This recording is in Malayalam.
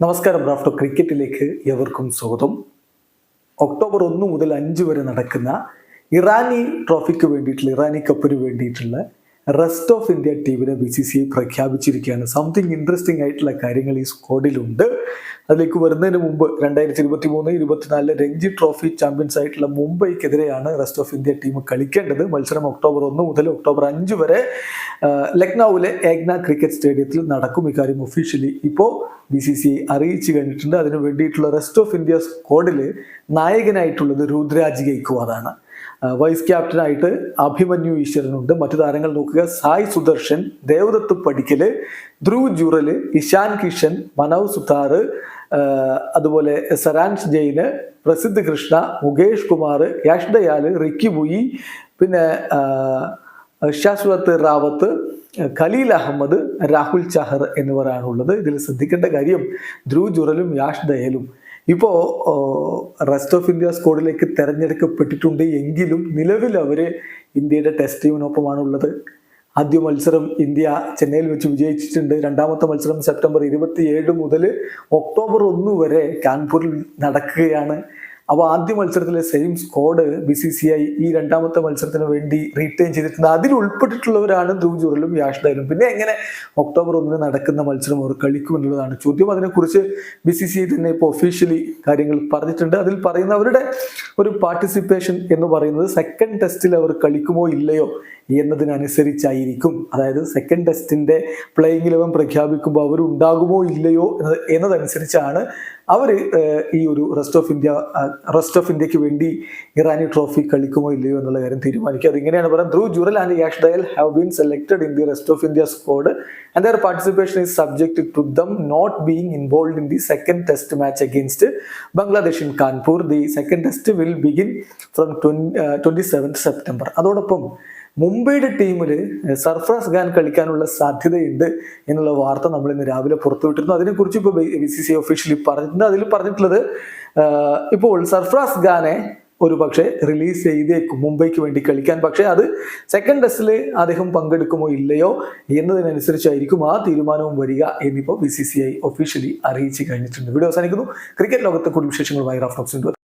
നമസ്കാരം റാഫ്റ്റോ ക്രിക്കറ്റിലേക്ക് എവർക്കും സ്വാഗതം. ഒക്ടോബർ ഒന്ന് മുതൽ അഞ്ച് വരെ നടക്കുന്ന ഇറാനി ട്രോഫിക്ക് വേണ്ടിയിട്ടുള്ള ഇറാനി കപ്പിന് വേണ്ടിയിട്ടുള്ള റെസ്റ്റ് ഓഫ് ഇന്ത്യ ടീമിനെ ബി സി സി ഐ പ്രഖ്യാപിച്ചിരിക്കുകയാണ്. സംതിങ് ഇൻട്രസ്റ്റിംഗ് ആയിട്ടുള്ള കാര്യങ്ങൾ ഈ സ്ക്വാഡിലുണ്ട് അതിലേക്ക് വരുന്നതിന് മുമ്പ് രണ്ടായിരത്തി ഇരുപത്തി മൂന്ന് ഇരുപത്തിനാലിലെ രഞ്ജി ട്രോഫി ചാമ്പ്യൻസ് ആയിട്ടുള്ള മുംബൈക്കെതിരെയാണ് റെസ്റ്റ് ഓഫ് ഇന്ത്യ ടീം കളിക്കേണ്ടത്. മത്സരം ഒക്ടോബർ ഒന്ന് മുതൽ ഒക്ടോബർ അഞ്ച് വരെ ലക്നൌവിലെ ഏഗ്ന ക്രിക്കറ്റ് സ്റ്റേഡിയത്തിൽ നടക്കും. ഇക്കാര്യം ഒഫീഷ്യലി ഇപ്പോൾ ബി സി സി അറിയിച്ചു കഴിഞ്ഞിട്ടുണ്ട്. അതിന് വേണ്ടിയിട്ടുള്ള റെസ്റ്റ് ഓഫ് ഇന്ത്യ സ്ക്വാഡിൽ നായകനായിട്ടുള്ളത് രുദ്രാജ് ഗെയ്ക്വാദാണ് വൈസ് ക്യാപ്റ്റനായിട്ട് അഭിമന്യു ഈശ്വരനുണ്ട്. മറ്റു താരങ്ങൾ നോക്കുക. സായ് സുദർശൻ ദേവദത്ത് പടിക്കൽ ധ്രുവ് ജുറൽ ഇഷാൻ കിഷൻ മനവ് സുതാർ അതുപോലെ സരാൻഷ് ജെയിന് പ്രസിദ്ധ് കൃഷ്ണ മുകേഷ് കുമാർ യാഷ് ദയാൽ റിക്കി ബുയി പിന്നെ ശാശ്വത് റാവത്ത് ഖലീൽ അഹമ്മദ് രാഹുൽ ചഹർ എന്നിവരാണുള്ളത്. ഇതിൽ ശ്രദ്ധിക്കേണ്ട കാര്യം ധ്രുവ് ജുറലും യാഷ് ദയലും. ഇപ്പോൾ റെസ്റ്റ് ഓഫ് ഇന്ത്യ സ്കോഡിലേക്ക് തിരഞ്ഞെടുക്കപ്പെട്ടിട്ടുണ്ട് എങ്കിലും നിലവിൽ അവർ ഇന്ത്യയുടെ ടെസ്റ്റ് ടീമിനൊപ്പമാണ് ഉള്ളത് ആദ്യ മത്സരം ഇന്ത്യ ചെന്നൈയിൽ വെച്ച് വിജയിച്ചിട്ടുണ്ട്. രണ്ടാമത്തെ മത്സരം സെപ്റ്റംബർ ഇരുപത്തിയേഴ് മുതൽ ഒക്ടോബർ ഒന്ന് വരെ കാൺപൂരിൽ നടക്കുകയാണ്. അപ്പോൾ ആദ്യ മത്സരത്തിലെ same squad B C C I ഈ രണ്ടാമത്തെ മത്സരത്തിന് വേണ്ടി റീറ്റെയിൻ ചെയ്തിട്ടുണ്ട് അതിൽ ഉൾപ്പെട്ടിട്ടുള്ളവരാണ് ധ്രുവ് ജുറലും യാഷ്ദയിലും. പിന്നെ എങ്ങനെ ഒക്ടോബർ ഒന്നിന് നടക്കുന്ന മത്സരം അവർ കളിക്കും എന്നുള്ളതാണ് ചോദ്യം. അതിനെക്കുറിച്ച് ബി സി സി ഐ തന്നെ ഇപ്പോൾ ഒഫീഷ്യലി കാര്യങ്ങൾ പറഞ്ഞിട്ടുണ്ട്. അതിൽ പറയുന്ന അവരുടെ ഒരു പാർട്ടിസിപ്പേഷൻ എന്ന് പറയുന്നത് സെക്കൻഡ് ടെസ്റ്റിൽ അവർ കളിക്കുമോ ഇല്ലയോ എന്നതിനനുസരിച്ചായിരിക്കും. അതായത് സെക്കൻഡ് ടെസ്റ്റിന്റെ പ്ലേയിങ് ഇലവൻ പ്രഖ്യാപിക്കുമ്പോൾ അവരുണ്ടാകുമോ ഇല്ലയോ എന്നത് എന്നതനുസരിച്ചാണ് അവർ ഈ ഒരു rest of India rest of ഇന്ത്യയ്ക്ക് വേണ്ടി ഇറാനി ട്രോഫി കളിക്കുമോ ഇല്ലയോ എന്നുള്ള കാര്യം തീരുമാനിക്കുക അതിങ്ങനെയാണ് പറയുന്നത്. Dhruv Jurel and Yash Dayal have been selected in the rest of India squad and their participation is subject to them not being involve in the second test match against Bangladesh in Kanpur the second test will begin from twen twenty seventh September അതോടൊപ്പം മുംബൈയുടെ ടീമിൽ സർഫ്രാസ് ഖാൻ കളിക്കാനുള്ള സാധ്യതയുണ്ട് എന്നുള്ള വാർത്ത നമ്മൾ ഇന്ന് രാവിലെ പുറത്തുവിട്ടിരുന്നു. അതിനെക്കുറിച്ച് ഇപ്പോൾ ബി സി സി ഒഫീഷ്യലി പറഞ്ഞിട്ടുണ്ട്. അതിൽ പറഞ്ഞിട്ടുള്ളത് ഇപ്പോൾ സർഫ്രാസ് ഖാനെ ഒരു പക്ഷേ റിലീസ് ചെയ്തേക്കും മുംബൈക്ക് വേണ്ടി കളിക്കാൻ. പക്ഷേ അത് സെക്കൻഡ് ടെസ്റ്റിൽ അദ്ദേഹം പങ്കെടുക്കുമോ ഇല്ലയോ എന്നതിനനുസരിച്ചായിരിക്കും ആ തീരുമാനവും വരിക എന്നിപ്പോൾ B C C I officially അറിയിച്ചു കഴിഞ്ഞിട്ടുണ്ട്. വീഡിയോ അവസാനിക്കുന്നു. ക്രിക്കറ്റ് ലോകത്തെ കൂടുതൽ വിശേഷങ്ങളുമായി റഫ്ലോക്സിന്റെ